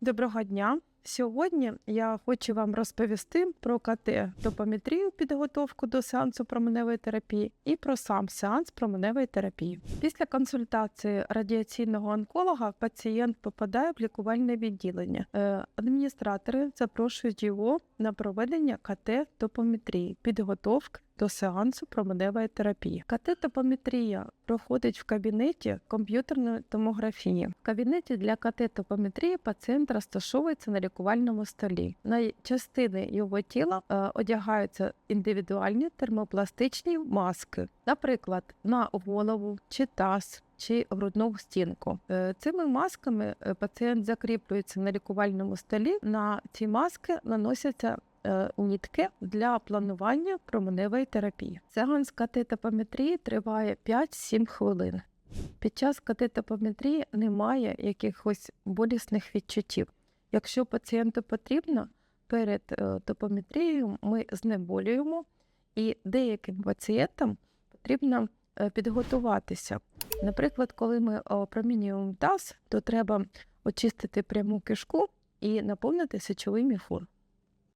Доброго дня. Сьогодні я хочу вам розповісти про КТ топометрію підготовку до сеансу променевої терапії і про сам сеанс променевої терапії. Після консультації радіаційного онколога пацієнт попадає в лікувальне відділення. Е, Адміністратори запрошують його на проведення КТ топометрії підготовки до сеансу променевої терапії. КТ-топометрія проходить в кабінеті комп'ютерної томографії. В кабінеті для КТ-топометрії пацієнт розташовується на лікувальному столі. На частини його тіла е, одягаються індивідуальні термопластичні маски, наприклад, на голову чи таз. Чи грудну стінку Е, цими масками е, пацієнт закріплюється на лікувальному столі. На ці маски наносяться нітки для планування променевої терапії. Сеанс катетопометрії триває 5-7 хвилин. Під час катетопометрії немає якихось болісних відчуттів. Якщо пацієнту потрібно, перед е, топометрією ми знеболюємо, і деяким пацієнтам потрібно е, підготуватися. Наприклад, коли ми опромінюємо таз, то треба очистити пряму кишку і наповнити сечовий міхур.